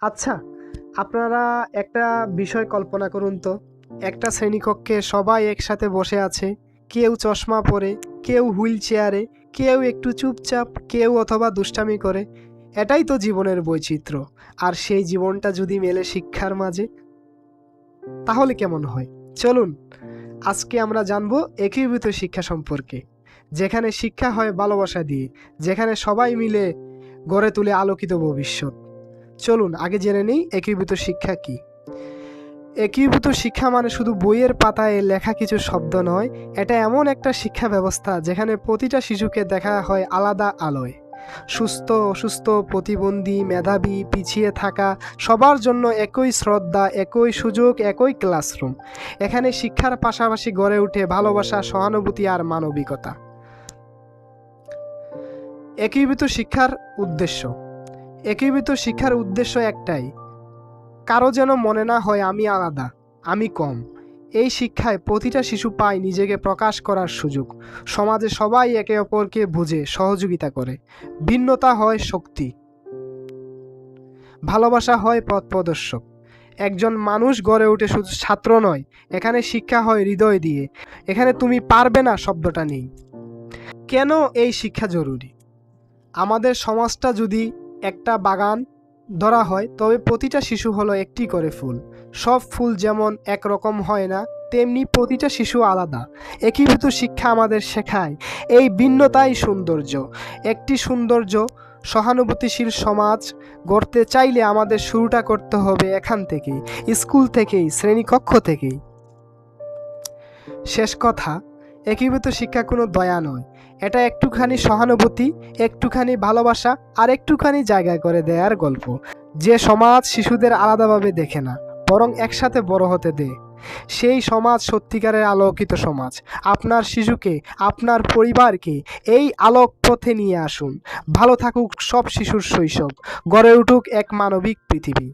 আচ্ছা আপনারা একটা বিষয় কল্পনা করুন তো। একটা শ্রেণীকক্ষে সবাই একসাথে বসে আছে। কেউ চশমা পরে, কেউ হুইল চেয়ারে কেউ একটু চুপচাপ, কেউ অথবা দুষ্টামি করে। এটাই তো জীবনের বৈচিত্র্য। আর সেই জীবনটা যদি মেলে শিক্ষার মাঝে, তাহলে কেমন হয়? চলুন, আজকে আমরা জানব একীভূত শিক্ষা সম্পর্কে। যেখানে শিক্ষা হয় ভালোবাসা দিয়ে, যেখানে সবাই মিলে গড়ে তুলে আলোকিত ভবিষ্যৎ। চলুন, আগে জেনে নিই একীভূত শিক্ষা কি। একীভূত শিক্ষা মানে শুধু বইয়ের পাতায় লেখা কিছু শব্দ নয়, এটা এমন একটা শিক্ষা ব্যবস্থা যেখানে প্রতিটা শিশুকে দেখা হয় আলাদা আলোয়। সুস্থ, অসুস্থ, প্রতিবন্ধী, মেধাবী, পিছিয়ে থাকা, সবার জন্য একই শ্রদ্ধা, একই সুযোগ, একই ক্লাসরুম। এখানে শিক্ষার পাশাপাশি গড়ে ওঠে ভালোবাসা, সহানুভূতি আর মানবিকতা। একীভূত শিক্ষার উদ্দেশ্য। একীভূত শিক্ষার উদ্দেশ্য একটাই। কারও যেন মনে না হয় আমি আলাদা, আমি কম। এই শিক্ষায় প্রতিটা শিশু পায় নিজেকে প্রকাশ করার সুযোগ। সমাজে সবাই একে অপরকে বুঝে, সহযোগিতা করে। ভিন্নতা হয় শক্তি। ভালোবাসা হয় পথ প্রদর্শক। একজন মানুষ গড়ে ওঠে শুধু ছাত্র নয়, এখানে শিক্ষা হয় হৃদয় দিয়ে। এখানে তুমি পারবে না শব্দটা নেই। কেন এই শিক্ষা জরুরি? আমাদের সমাজটা যদি একটা বাগান ধরা হয়, তবে প্রতিটা শিশু হলো একটি করে ফুল। সব ফুল যেমন একরকম হয় না, তেমনি প্রতিটা শিশু আলাদা। একীভূত শিক্ষা আমাদের শেখায়, এই ভিন্নতাই সৌন্দর্য। একটি সৌন্দর্য সহানুভূতিশীল সমাজ গড়তে চাইলে আমাদের শুরুটা করতে হবে এখান থেকেই, স্কুল থেকেই, শ্রেণীকক্ষ থেকেই। শেষ কথা একীভূত শিক্ষা কোনো দয়া নয়। এটা একটুখানি সহানুভূতি, একটুখানি ভালোবাসা আর একটুখানি জায়গা করে দেয়ার গল্প। যে সমাজ শিশুদের আলাদাভাবে দেখে না, বরং একসাথে বড় হতে দেয়। সেই সমাজ সত্যিকারের আলোকিত সমাজ। আপনার শিশুকে, আপনার পরিবারকে এই আলোক পথে নিয়ে আসুন। ভালো থাকুক সব শিশুর শৈশব। গড়ে উঠুক এক মানবিক পৃথিবী।